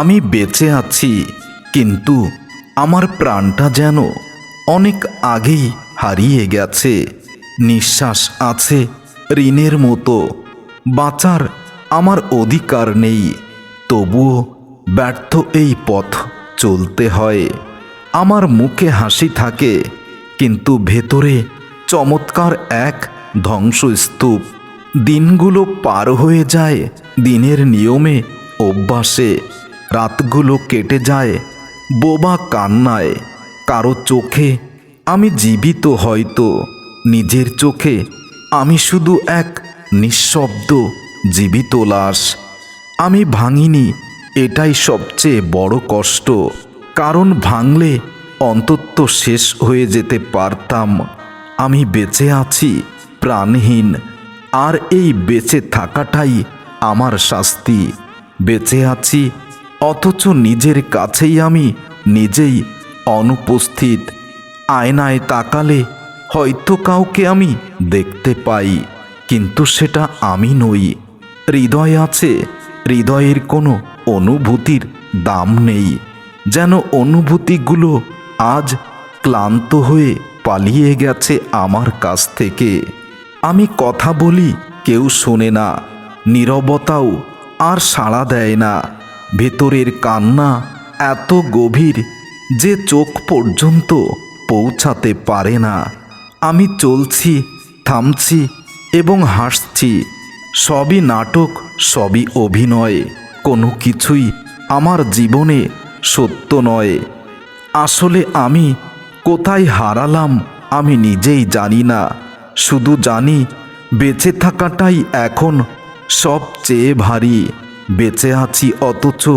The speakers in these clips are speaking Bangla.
আমি বেঁচে আছি, কিন্তু আমার প্রাণটা যেন অনেক আগেই হারিয়ে গেছে। নিঃশ্বাস আছে ঋণের মতো। বাঁচার আমার অধিকার নেই, তবুও ব্যর্থ এই পথ চলতে হয়। আমার মুখে হাসি থাকে, কিন্তু ভেতরে চমৎকার এক ধ্বংসস্তূপ। দিনগুলো পার হয়ে যায়, দিনের নিয়মে অভ্যাসে। রাতগুলো কেটে যায় বোবা কান্নায়। কারও চোখে আমি জীবিত হয়তো, নিজের চোখে আমি শুধু এক নিঃশব্দ জীবিত লাশ। আমি ভাঙিনি, এটাই সবচেয়ে বড় কষ্ট। কারণ ভাঙলে অন্তত শেষ হয়ে যেতে পারতাম। আমি বেঁচে আছি, প্রাণহীন। আর এই বেঁচে থাকাটাই আমার শাস্তি। বেঁচে আছি অথচ নিজের কাছেই আমি নিজেই অনুপস্থিত। আয়নায় তাকালে হয়তো কাউকে আমি দেখতে পাই, কিন্তু সেটা আমি নই। হৃদয় আছে, হৃদয়ের কোনো অনুভূতির দাম নেই। যেন অনুভূতিগুলো আজ ক্লান্ত হয়ে পালিয়ে গেছে আমার কাছ থেকে। আমি কথা বলি, কেউ শোনে না, নীরবতাও আর সাড়া দেয় না। ভেতরের কান্না এত গভীর যে চোখ পর্যন্ত পৌঁছাতে পারে না। আমি চলছি, থামছি এবং হাসছি। সবই নাটক, সবই অভিনয়। কোনো কিছুই আমার জীবনে সত্য নয়। আসলে আমি কোথায় হারালাম আমি নিজেই জানি না। শুধু জানি, বেঁচে থাকাটাই এখন সবচেয়ে ভারী। বেঁচে আছি অথচ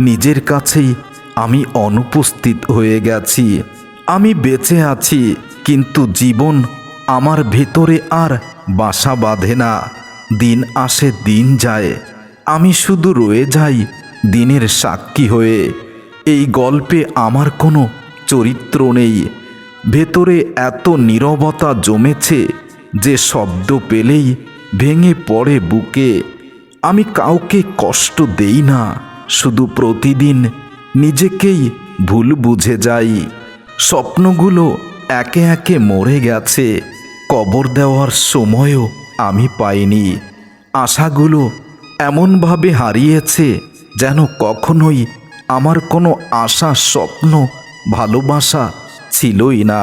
নিজের কাছেই আমি অনুপস্থিত হয়ে গেছি। আমি বেঁচে আছি, কিন্তু জীবন আমার ভেতরে আর বাসা বাঁধে না। দিন আসে, দিন যায়। আমি শুধু রয়ে যাই দিনের সাক্ষী হয়ে। এই গল্পে আমার কোনো চরিত্র নেই। ভেতরে এত নীরবতা জমেছে যে শব্দ পেলেই ভেঙে পড়ে বুকে। আমি কাউকে কষ্ট দেই না, শুধু প্রতিদিন নিজেকেই ভুল বুঝে যাই। স্বপ্নগুলো একে একে মরে গেছে, কবর দেওয়ার সময়ও আমি পাইনি। আশাগুলো এমনভাবে হারিয়েছে যেন কখনোই আমার কোনো আশা, স্বপ্ন, ভালোবাসা ছিলই না।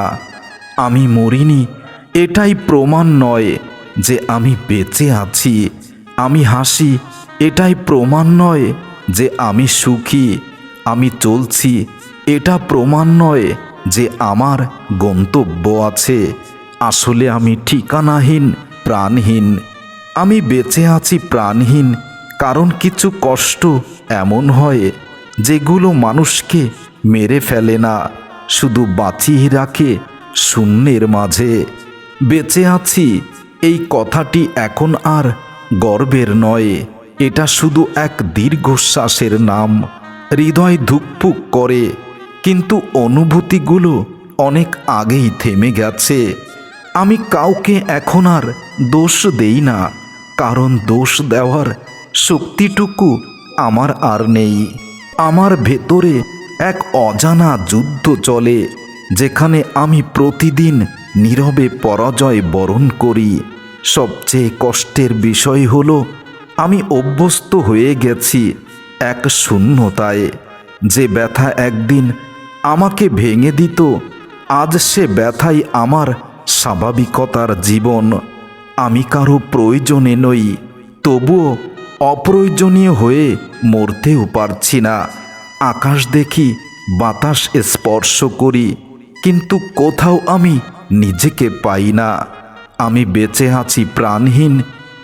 আমি মরিনি, এটাই প্রমাণ নয় যে আমি বেঁচে আছি। আমি হাসি, এটাই প্রমাণ নয় যে আমি সুখী, আমি চলছি। এটা প্রমাণ নয় যে আমার গন্তব্য আছে। আসলে আমি ঠিকানাহীন, প্রাণহীন। আমি বেঁচে আছি প্রাণহীন, কারণ কিছু কষ্ট এমন হয় যেগুলো মানুষকে মেরে ফেলে না, শুধু বাঁচিয়ে রাখে শূন্যের মাঝে। বেঁচে আছি, এই কথাটি এখন আর গর্বের নয়। এটা শুধু এক দীর্ঘশ্বাসের নাম। হৃদয় ধুকপুক করে। কিন্তু অনুভূতিগুলো অনেক আগেই থেমে গেছে। আমি কাউকে এখন আর দোষ দেই না। কারণ দোষ দেওয়ার শক্তিটুকু আমার আর নেই। আমার ভেতরে এক অজানা যুদ্ধ চলে, যেখানে আমি প্রতিদিন নীরবে পরাজয় বরণ করি। সবচেয়ে কষ্টের বিষয় হলো, আমি অভ্যস্ত হয়ে গেছি এক শূন্যতায়। যে ব্যথা একদিন আমাকে ভেঙে দিত, আজ সে ব্যথাই আমার স্বাভাবিকতার জীবন। আমি কারও প্রয়োজনে নই, তবুও অপ্রয়োজনীয় হয়ে মরতেও পারছি না। আকাশ দেখি বাতাস স্পর্শ করি, কিন্তু কোথাও আমি নিজেকে পাই না। আমি বেঁচে আছি প্রাণহীন,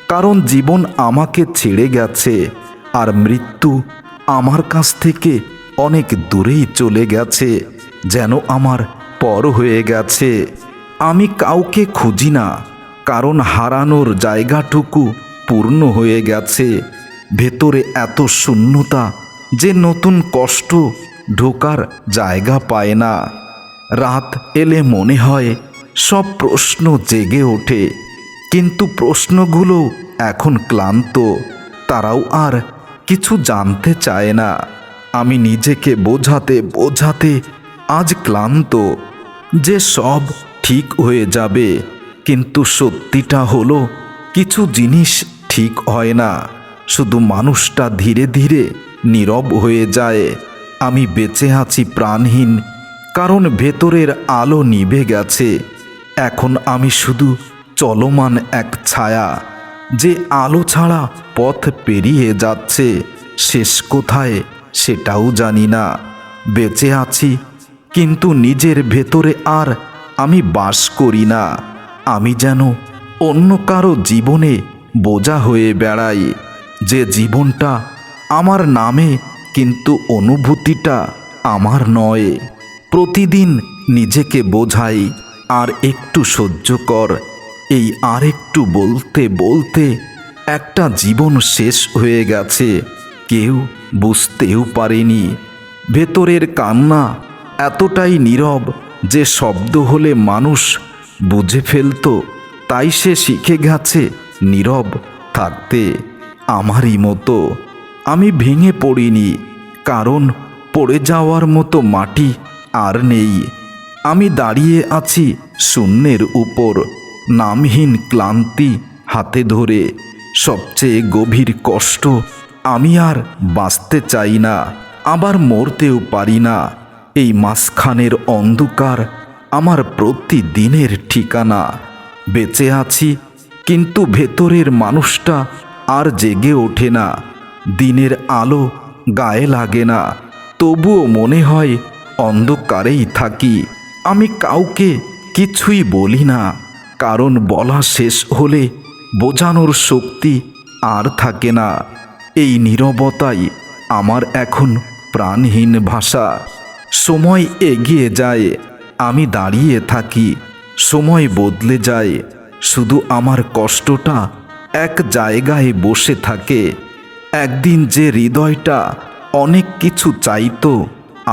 কারণ জীবন আমাকে ছেড়ে গেছে, আর মৃত্যু আমার কাছ থেকে অনেক দূরেই চলে গেছে, যেন আমার পর হয়ে গেছে। আমি কাউকে খুঁজি না, কারণ হারানোর জায়গাটুকু পূর্ণ হয়ে গেছে। ভেতরে এত শূন্যতা যে নতুন কষ্ট ঢোকার জায়গা পায় না। রাত এলে মনে হয় সব প্রশ্ন জেগে ওঠে। কিন্তু প্রশ্নগুলো এখন ক্লান্ত। তারাও আর কিছু জানতে চায় না। আমি নিজেকে বোঝাতে বোঝাতে আজ ক্লান্ত যে সব ঠিক হয়ে যাবে। কিন্তু সত্যিটা হলো, কিছু জিনিস ঠিক হয় না। শুধু মানুষটা ধীরে ধীরে নীরব হয়ে যায়। আমি বেঁচে আছি প্রাণহীন, কারণ ভেতরের আলো নিভে গেছে। এখন আমি শুধু চলমান এক ছায়া, যে আলো ছাড়া পথ পেরিয়ে যাচ্ছে, শেষ কোথায় সেটাও জানি না। বেঁচে আছি, কিন্তু নিজের ভেতরে আর আমি বাস করি না। আমি যেন অন্য কারও জীবনে বোঝা হয়ে বেড়াই, যে জীবনটা আমার নামে কিন্তু অনুভূতিটা আমার নয়। প্রতিদিন নিজেকে বোঝাই আর একটু সহ্য কর। এই আর একটু বলতে বলতে একটা জীবন শেষ হয়ে গেছে। কেউ বুঝতেও পারেনি। ভেতরের কান্না এতটাই নীরব যে শব্দ হলে মানুষ বুঝে ফেলতো, তাই সে শিখে গেছে নীরব থাকতে। আমারই মতো। আমি ভেঙে পড়িনি, কারণ পড়ে যাওয়ার মতো মাটি আর নেই। আমি দাঁড়িয়ে আছি শূন্যের উপর। নামহীন ক্লান্তি হাতে ধরে। সবচেয়ে গভীর কষ্ট, আমি আর বাঁচতে চাই না, আবার মরতেও পারি না। এই মাঝখানের অন্ধকার আমার প্রতিদিনের ঠিকানা। বেঁচে আছি, কিন্তু ভেতরের মানুষটা আর জেগে ওঠে না। দিনের আলো গায়ে লাগে না, তবুও মনে হয় অন্ধকারেই থাকি। আমি কাউকে কিছুই বলি না, কারণ বলা শেষ হলে বোঝানোর শক্তি আর থাকে না। এই নীরবতাই আমার এখন প্রাণহীন ভাষা। সময় এগিয়ে যায়, আমি দাঁড়িয়ে থাকি, সময় বদলে যায়। শুধু আমার কষ্টটা এক জায়গায় বসে থাকে। একদিন যে হৃদয়টা অনেক কিছু চাইতো,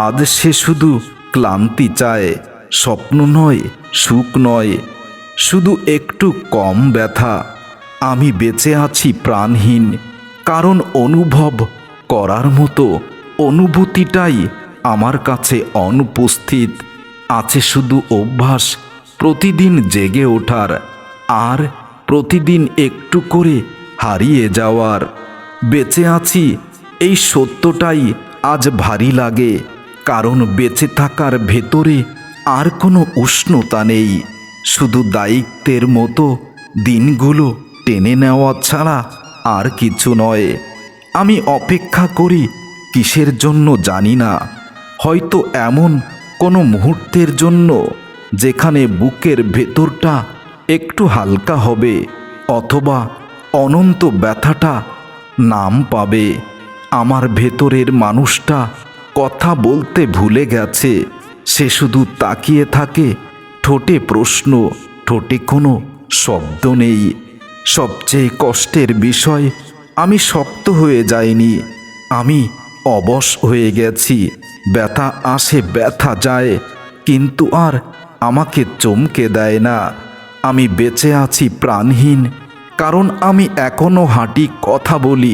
আজ সে শুধু ক্লান্তি চায়। স্বপ্ন নয়, সুখ নয়, শুধু একটু কম ব্যথা। আমি বেঁচে আছি প্রাণহীন, কারণ অনুভব করার মতো অনুভূতিটাই আমার কাছে অনুপস্থিত। আছে শুধু অভ্যাস, প্রতিদিন জেগে ওঠার, আর প্রতিদিন একটু করে হারিয়ে যাওয়ার। বেঁচে আছি, এই সত্যটাই আজ ভারী লাগে, কারণ বেঁচে থাকার ভেতরে আর কোনো উষ্ণতা নেই। শুধু দায়িত্বের মতো দিনগুলো টেনে নেওয়া ছাড়া আর কিছু নয়। আমি অপেক্ষা করি কিসের জন্য জানি না। হয়তো এমন কোনো মুহূর্তের জন্য যেখানে বুকের ভেতরটা একটু হালকা হবে অথবা অনন্ত ব্যথাটা নাম পাবে। আমার ভেতরের মানুষটা কথা বলতে ভুলে গেছে। সে শুধু তাকিয়ে থাকে, ঠোঁটে প্রশ্ন, ঠোঁটে কোনো শব্দ নেই। সবচেয়ে কষ্টের বিষয়, আমি শক্ত হয়ে যাইনি, আমি অবশ হয়ে গেছি। ব্যথা আসে, ব্যথা যায়, কিন্তু আর আমাকে চমকে দেয় না। আমি বেঁচে আছি প্রাণহীন, কারণ আমি এখনও হাঁটি কথা বলি,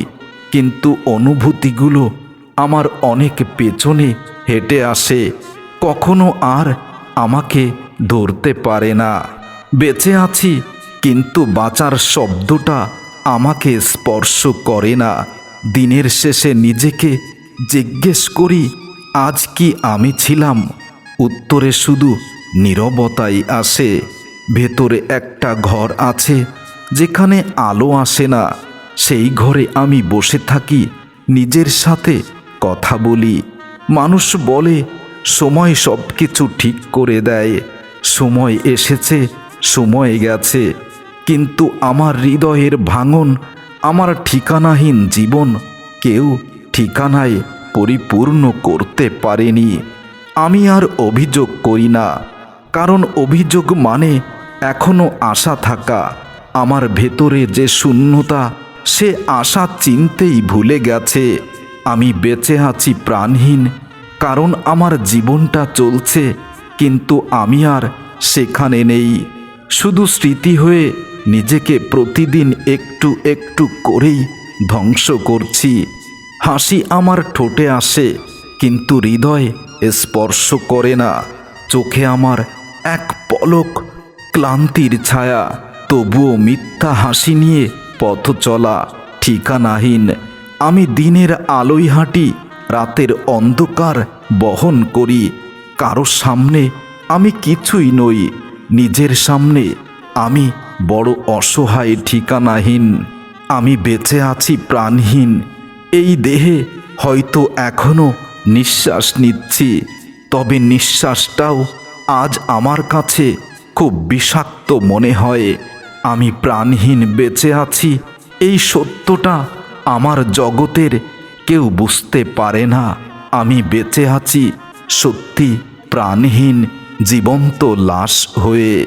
কিন্তু অনুভূতিগুলো আমার অনেক পেছনে হেঁটে আসে। কখনো আর আমাকে ধরতে পারে না। বেঁচে আছি, কিন্তু বাঁচার শব্দটা আমাকে স্পর্শ করে না। দিনের শেষে নিজেকে জিজ্ঞেস করি, আজ কি আমি ছিলাম? উত্তরে শুধু, নীরবতাই আসে। ভেতরে একটা ঘর আছে, যেখানে আলো আসে না। সেই ঘরে আমি বসে থাকি, নিজের সাথে কথা বলি। মানুষ বলে সময় সব কিছু ঠিক করে দেয়। সময় এসেছে, সময় গেছে। কিন্তু আমার হৃদয়ের ভাঙন, আমার ঠিকানাহীন জীবন কেউ ঠিকানায় পরিপূর্ণ করতে পারেনি। আমি আর অভিযোগ করি না, কারণ অভিযোগ মানে এখনও আশা থাকা। আমার ভেতরে যে শূন্যতা, সে আশা চিনতেই ভুলে গেছে। আমি বেঁচে আছি প্রাণহীন কারণ আমার জীবনটা চলছে, কিন্তু আমি আর সেখানে নেই। শুধু স্মৃতি হয়ে নিজেকে প্রতিদিন একটু একটু করেই ধ্বংস করছি। হাসি আমার ঠোঁটে আসে, কিন্তু হৃদয় স্পর্শ করে না। চোখে আমার এক পলক ক্লান্তির ছায়া, তবুও মিথ্যা হাসি নিয়ে পথ চলা ঠিকানাহীন। আমি দিনের আলোয় হাঁটি রাতের অন্ধকার বহন করি। কারও সামনে আমি কিছুই নই। নিজের সামনে আমি বড় অসহায় ঠিকানাহীন। আমি বেঁচে আছি প্রাণহীন। এই দেহে হয়তো এখনও নিঃশ্বাস নিচ্ছি। তবে নিঃশ্বাসটাও আজ আমার কাছে খুব বিষাক্ত মনে হয়। আমি প্রাণহীন বেঁচে আছি। এই সত্যটা আমার জগতের কেউ বুঝতে পারে না। আমি বেঁচে আছি সত্যি প্রাণহীন জীবন্ত লাশ হয়ে।